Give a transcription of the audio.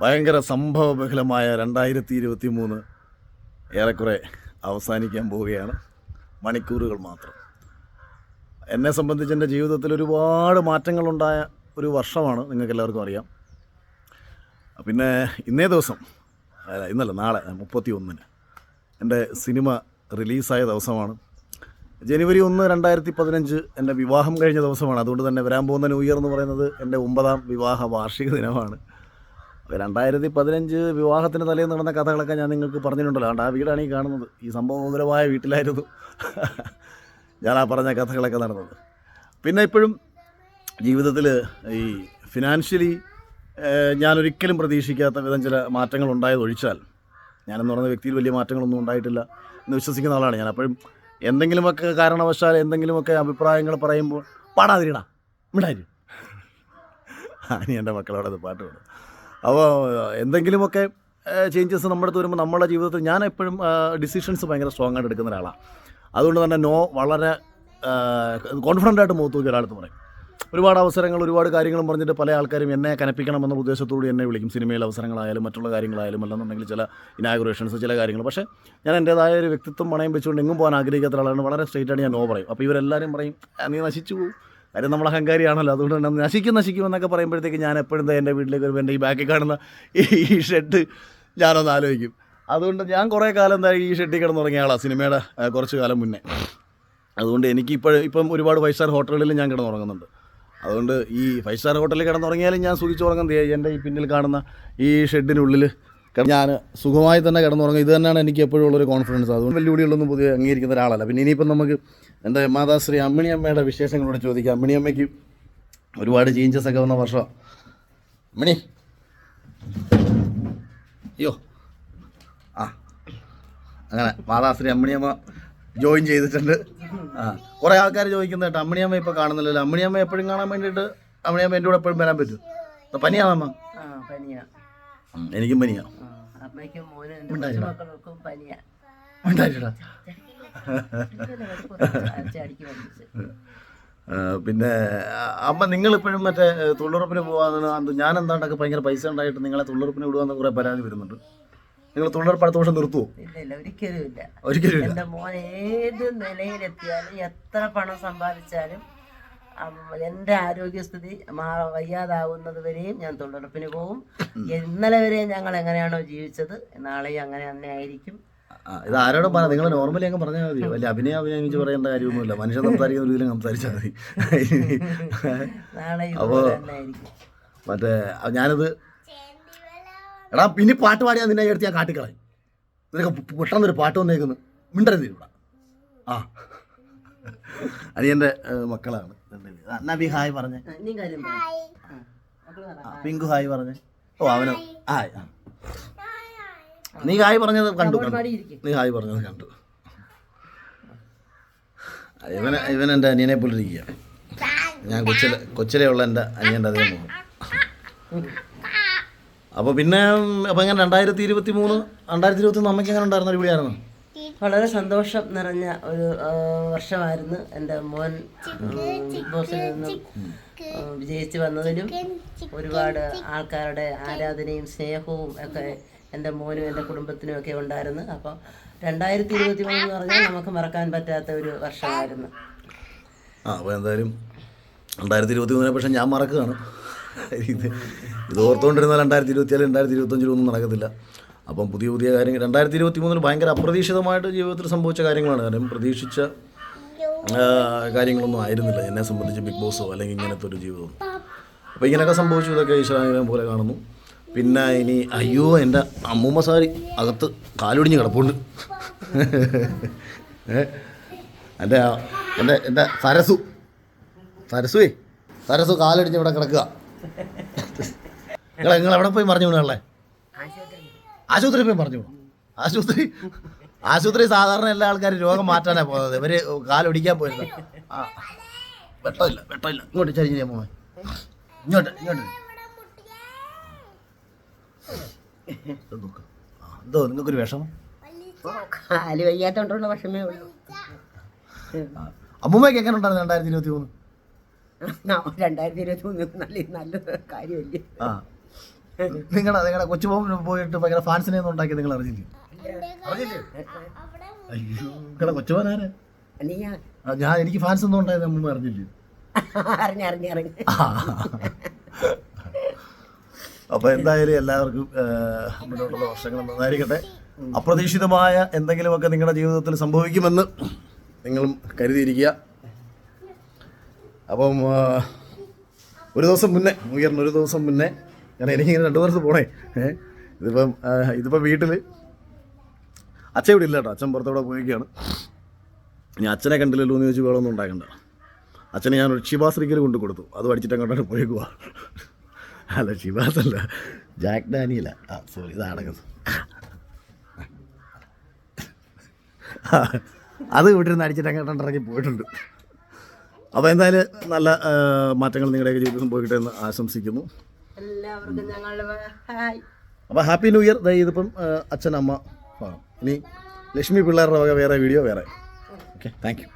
ഭയങ്കര സംഭവബഹലമായ രണ്ടായിരത്തി ഇരുപത്തി മൂന്ന് ഏറെക്കുറെ അവസാനിക്കാൻ പോവുകയാണ്. മണിക്കൂറുകൾ മാത്രം. എന്നെ സംബന്ധിച്ച് എന്റെ ജീവിതത്തിൽ ഒരുപാട് മാറ്റങ്ങളുണ്ടായ ഒരു വർഷമാണ് നിങ്ങൾക്ക് എല്ലാവർക്കും അറിയാം. പിന്നെ ഇന്നേ ദിവസം ഇന്നല്ല നാളെ മുപ്പത്തി ഒന്നിന് എന്റെ സിനിമ റിലീസായ ദിവസമാണ്. ജനുവരി ഒന്ന് രണ്ടായിരത്തി പതിനഞ്ച് എന്റെ വിവാഹം കഴിഞ്ഞ ദിവസമാണ്. അതുകൊണ്ട് തന്നെ വരാൻ പോകുന്ന ന്യൂ ഇയർ എന്ന് പറയുന്നത് എന്റെ ഒമ്പതാം വിവാഹ വാർഷിക ദിനമാണ്. രണ്ടായിരത്തി പതിനഞ്ച് വിവാഹത്തിന് തലേന്ന് നടന്ന കഥകളൊക്കെ ഞാൻ നിങ്ങൾക്ക് പറഞ്ഞിട്ടുണ്ടല്ലോ. അതുകൊണ്ട് ആ വീടാണ് ഈ കാണുന്നത്. ഈ സംഭവപരമായ വീട്ടിലായിരുന്നു. ഞാൻ ആ പറഞ്ഞ കഥകളൊക്കെ നടന്നത്. പിന്നെ ഇപ്പോഴും ജീവിതത്തിൽ ഈ ഫിനാൻഷ്യലി ഞാനൊരിക്കലും പ്രതീക്ഷിക്കാത്ത വിധം ചില മാറ്റങ്ങൾ ഉണ്ടായത് ഒഴിച്ചാൽ ഞാനെന്ന് പറയുന്ന വ്യക്തിയിൽ വലിയ മാറ്റങ്ങളൊന്നും ഉണ്ടായിട്ടില്ല എന്ന് വിശ്വസിക്കുന്ന ആളാണ് ഞാൻ. അപ്പോഴും എന്തെങ്കിലുമൊക്കെ കാരണവശാൽ എന്തെങ്കിലുമൊക്കെ അഭിപ്രായങ്ങൾ പറയുമ്പോൾ പാടാതിരിടാ മിണ്ടായി അനി എന്റെ മക്കളോടത് പാട്ട് പാടും. അപ്പോൾ എന്തെങ്കിലുമൊക്കെ ചേഞ്ചസ് നമ്മുടെ അടുത്ത് വരുമ്പോൾ നമ്മുടെ ജീവിതത്തിൽ ഞാൻ എപ്പോഴും ഡിസിഷൻസ് ഭയങ്കര സ്ട്രോങ് ആയിട്ട് എടുക്കുന്ന ഒരാളാണ് അതുകൊണ്ട് തന്നെ നോ വളരെ കോൺഫിഡന്റ് ആയിട്ട് മുഖത്ത് നോക്കി ഒരാളെന്ന് പറയും. ഒരുപാട് അവസരങ്ങൾ ഒരുപാട് കാര്യങ്ങളും പറഞ്ഞിട്ട് പല ആൾക്കാരും എന്നെ കനപ്പിക്കണമെന്ന ഉദ്ദേശത്തോടെ എന്നെ വിളിക്കും. സിനിമയിൽ അവസരങ്ങളായാലും മറ്റുള്ള കാര്യങ്ങളായാലും അല്ലെന്നുണ്ടെങ്കിൽ ചില ഇനാഗുറേഷൻസ് ചില കാര്യങ്ങൾ. പക്ഷേ ഞാൻ എന്റേതായ ഒരു വ്യക്തിത്വം പണയം വെച്ചുകൊണ്ട് എങ്ങും പോകാൻ ആഗ്രഹിക്കാത്ത ആളാണ് വളരെ സ്ട്രൈറ്റ് ആയിട്ട് ഞാൻ നോ പറയും. അപ്പോൾ ഇവരെല്ലാവരും പറയും നീ നശിച്ചു പോകും കാര്യം നമ്മൾ അഹങ്കാരിയാണല്ലോ. അതുകൊണ്ട് തന്നെ നശിക്കും നശിക്കും എന്നൊക്കെ പറയുമ്പോഴത്തേക്ക് ഞാൻ എപ്പോഴും എന്റെ വീട്ടിലേക്ക് വരുമ്പോൾ എന്റെ ഈ ബാക്കിൽ കാണുന്ന ഈ ഷെഡ് ഞാനൊന്ന് ആലോചിക്കും. അതുകൊണ്ട് ഞാൻ കുറേ കാലം എന്താ ഈ ഷെഡിൽ കിടന്ന് തുടങ്ങിയ ആളാണ് സിനിമയുടെ കുറച്ച് കാലം മുന്നേ. അതുകൊണ്ട് എനിക്ക് ഇപ്പോൾ ഇപ്പം ഒരുപാട് ഫൈവ് സ്റ്റാർ ഹോട്ടലുകളിൽ ഞാൻ കിടന്നുറങ്ങുന്നുണ്ട് അതുകൊണ്ട് ഈ ഫൈവ് സ്റ്റാർ ഹോട്ടലിൽ കിടന്നുറങ്ങിയാലും ഞാൻ ദേ എന്റെ ഈ പിന്നിൽ കാണുന്ന ഈ ഷെഡിനുള്ളിൽ ഞാൻ സുഖമായി തന്നെ കിടന്നുറങ്ങും. ഇത് തന്നെയാണ് എനിക്ക് എപ്പോഴും ഉള്ളൊരു കോൺഫിഡൻസ് അതുകൊണ്ട് വെല്ലുവിളികളൊന്നും പൊതുവെ അംഗീകരിക്കുന്ന ഒരാളല്ല. പിന്നെ ഇനിയിപ്പം നമുക്ക് എന്റെ മാതാശ്രീ അമ്മിണി അമ്മയുടെ വിശേഷങ്ങളോട് ചോദിക്കാം. അമ്മിണി അമ്മയ്ക്ക് ഒരുപാട് ചേഞ്ചസ് ഒക്കെ വന്ന വർഷം. അമ്മിണി. അയ്യോ. ആ. അങ്ങനെ മാതാശ്രീ അമ്മിണിയമ്മ ജോയിൻ ചെയ്തിട്ടുണ്ട്. ആ. കുറേ ആൾക്കാർ ചോദിക്കുന്ന കേട്ടോ അമ്മിണിയമ്മ ഇപ്പോൾ കാണുന്നില്ലല്ലോ. അമ്മിണിയമ്മ എപ്പോഴും കാണാൻ വേണ്ടിയിട്ട് അമ്മിണിയമ്മ എന്റെ കൂടെ എപ്പോഴും വരാൻ പറ്റും പനിയാണമ്മ പനിയാമമ്മ ആ പനിയാ. ഉം, എനിക്കും പനിയാ. അമ്മയ്ക്കും മോനും എന്റെ പിന്നെ അമ്മ അമ്മ നിങ്ങളിപ്പോഴും മറ്റേ തൊഴിലുറപ്പിന് പോകാൻ ഞാൻ എന്താണ്ടൊക്കെ ഭയങ്കര പൈസ ഉണ്ടായിട്ട് നിങ്ങളെ തൊഴിലുറപ്പിന് വിടുവാന്ന് കുറെ പരാതി വരുന്നുണ്ട്. നിങ്ങൾ തൊഴിലുറപ്പ് അടുത്ത വർഷം നിർത്തുമോ ഇല്ല. ഒരിക്കലും ഇല്ല. ഒരിക്കലും മോൻ ഏത് നിലയിലെത്തിയാലും എത്ര പണം സമ്പാദിച്ചാലും എന്റെ ആരോഗ്യസ്ഥിതി മാ വയ്യാതാവുന്നത് വരെയും ഞാൻ തൊഴിലുറപ്പിന് പോകും ഇന്നലെ വരെ ഞങ്ങൾ എങ്ങനെയാണോ ജീവിച്ചത് നാളെയും അങ്ങനെ തന്നെ ആയിരിക്കും. ഇത് ആരോടും പറ നിങ്ങൾ നോർമലി അങ്ങ് പറഞ്ഞാൽ മതി. വലിയ അഭിനയ അഭിനയിച്ച് പറയേണ്ട കാര്യമൊന്നുമില്ല. മനുഷ്യൻ സംസാരിക്കുന്ന രീതിയിൽ സംസാരിച്ചാൽ മതി. അപ്പോ മറ്റേ ഞാനത് എടാ പിന്നെ പാട്ട് പാടിയാൽ നിന്നെ എടുത്ത് ഞാൻ കാട്ടിക്കളയും. നിനക്ക് പെട്ടെന്നൊരു പാട്ട് വന്നേക്കുന്നു. മിണ്ടരുത് ഇവിടെ. ആ. അത് എന്റെ മക്കളാണ്. നബി ഹായ് പറഞ്ഞേ. പിങ്കു ഹായ് പറഞ്ഞേ. ഓ അവന് ഹായ്. നീ ഹായ് പറഞ്ഞത് കണ്ടു നീ ഹായ് പറഞ്ഞത് കണ്ടു. ഇവൻ ഇവന് ഇവൻ എന്റെ അനിയനെ പോലെ ഇരിക്കുക. ഞാൻ കൊച്ചിലെ കൊച്ചിലെ ഉള്ള എന്റെ അനിയന്റെ അതേ മുഖം അപ്പോൾ പിന്നെ അപ്പോൾ ഇങ്ങനെ രണ്ടായിരത്തി ഇരുപത്തി മൂന്ന് രണ്ടായിരത്തി ഇരുപത്തി മൂന്ന് അമ്മയ്ക്ക് എങ്ങനെ ഉണ്ടായിരുന്ന ഒരു വിളിയായിരുന്നു? വളരെ സന്തോഷം നിറഞ്ഞ ഒരു വർഷമായിരുന്നു എന്റെ മോൻ ബോസിൽ നിന്നും വിജയിച്ചു വന്നതിലും ഒരുപാട് ആൾക്കാരുടെ ആരാധനയും സ്നേഹവും ഒക്കെ എന്റെ മോനും എന്റെ കുടുംബത്തിനും ഒക്കെ ഉണ്ടായിരുന്നു. അപ്പോൾ രണ്ടായിരത്തി ഇരുപത്തി മൂന്ന് എന്ന് പറഞ്ഞാൽ നമുക്ക് മറക്കാൻ പറ്റാത്ത ഒരു വർഷമായിരുന്നു. ആ അപ്പോൾ എന്തായാലും രണ്ടായിരത്തി ഇരുപത്തി മൂന്നിനെ പക്ഷേ ഞാൻ മറക്കുകയാണ്. ഇത് ഇത് ഓർത്തുകൊണ്ടിരുന്ന രണ്ടായിരത്തി ഇരുപത്തിയാലും രണ്ടായിരത്തി ഇരുപത്തഞ്ചിലൊന്നും നടക്കത്തില്ല. അപ്പം പുതിയ പുതിയ കാര്യങ്ങൾ. രണ്ടായിരത്തി ഇരുപത്തി മൂന്നിൽ ഭയങ്കര അപ്രതീക്ഷിതമായിട്ട് ജീവിതത്തിൽ സംഭവിച്ച കാര്യങ്ങളാണ്. കാരണം പ്രതീക്ഷിച്ച കാര്യങ്ങളൊന്നും ആയിരുന്നില്ല. എന്നെ സംബന്ധിച്ച് ബിഗ് ബോസോ അല്ലെങ്കിൽ ഇങ്ങനത്തെ ഒരു ജീവിതം അപ്പോൾ ഇങ്ങനെയൊക്കെ സംഭവിച്ചു. ഇതൊക്കെ ഈശ്വരാനുഗ്രഹം പോലെ കാണുന്നു. പിന്നെ ഇനി അയ്യോ എന്റെ അമ്മൂമ്മ സാരി അകത്ത് കാലൊടിഞ്ഞ് കിടപ്പുണ്ട്. എന്റെ എന്റെ എന്റെ സരസു. സരസുവേ സരസു കാലടിഞ്ഞ് ഇവിടെ കിടക്കുക. നിങ്ങൾ നിങ്ങൾ എവിടെ പോയി പറഞ്ഞു വീണല്ലേ ആശുപത്രി പോയി പറഞ്ഞു ആശുപത്രി ആശുപത്രി സാധാരണ എല്ലാ ആൾക്കാരും രോഗം മാറ്റാനാണ് പോകുന്നത്. ഇവർ കാലൊടിക്കാൻ പോയിരുന്നു? ആ. വെട്ടമില്ല വെട്ടമില്ല. ഇങ്ങോട്ട് ചരിഞ്ഞ പോവാൻ ഇങ്ങോട്ട് ഇങ്ങോട്ട്. എന്തോ നിങ്ങൾക്കൊരു വിഷമം? കാൽ വയ്യാത്തോണ്ടുള്ള വിഷമേ ഉള്ളൂ. അമ്മൂമ്മയ്ക്ക് എങ്ങനെ ഉണ്ടായിരുന്നു രണ്ടായിരത്തി ഇരുപത്തി മൂന്ന് രണ്ടായിരത്തി ഇരുപത്തി മൂന്ന് നല്ല നല്ല കാര്യമല്ലേ? ആ. നിങ്ങളുടെ നിങ്ങളുടെ കൊച്ചുപോകും പോയിട്ട് ഭയങ്കര ഫാൻസിനെ ഒന്നും ഉണ്ടാക്കി നിങ്ങൾ അറിഞ്ഞില്ലേ? അറിഞ്ഞില്ലേ? അയ്യോ നിങ്ങളുടെ ഞാൻ എനിക്ക് ഫാൻസ് ഒന്നും ഉണ്ടായത് നമ്മൾ അറിഞ്ഞില്ലേ? അപ്പൊ എന്തായാലും എല്ലാവർക്കും മുന്നോട്ടുള്ള വർഷങ്ങൾ നന്നായിരിക്കട്ടെ. അപ്രതീക്ഷിതമായ എന്തെങ്കിലുമൊക്കെ നിങ്ങളുടെ ജീവിതത്തിൽ സംഭവിക്കുമെന്ന് നിങ്ങളും കരുതിയിരിക്കുക. അപ്പം ഒരു ദിവസം മുന്നേ ഉയർന്ന ഒരു ദിവസം മുന്നേ ഞാൻ എനിക്കിങ്ങനെ രണ്ട് ദിവസം പോണേ. ഇതിപ്പം ഇതിപ്പോൾ ഇതിപ്പം വീട്ടിൽ അച്ഛൻ ഇവിടെ ഇല്ല കേട്ടോ. അച്ഛൻ പുറത്തോടെ പോയിരിക്കുകയാണ്. ഇനി അച്ഛനെ കണ്ടില്ലല്ലോ എന്ന് ചോദിച്ച് വേളൊന്നും ഉണ്ടാക്കണ്ട. അച്ഛനെ ഞാൻ ഒരു ശിവാശ്രീക്കൽ കൊണ്ട് കൊടുത്തു. അത് പഠിച്ചിട്ട് അങ്ങോട്ടാണ് പോയേക്കുവാ. അല്ല ശിവാസ് അല്ല ജാക്ക് ഡാനിയല്ല ആ സോറി ഇത് അടങ്ങുന്നു അത് ഇവിടെ നിന്ന് അടിച്ചിട്ട് അങ്ങോട്ട് ഇറങ്ങി പോയിട്ടുണ്ട്. അപ്പോൾ എന്തായാലും നല്ല മാറ്റങ്ങൾ നിങ്ങളുടെയൊക്കെ ജീവിതത്തിൽ സംഭവിക്കട്ടെ എന്ന് ആശംസിക്കുന്നു. എല്ലാവർക്കും ഹായ്. അപ്പോൾ ഹാപ്പി ന്യൂ ഇയർ. ഇതിപ്പം അച്ഛൻ അമ്മ ഇനി ലക്ഷ്മി പിള്ളേരുടെ വക വേറെ വീഡിയോ വേറെ. Okay thank you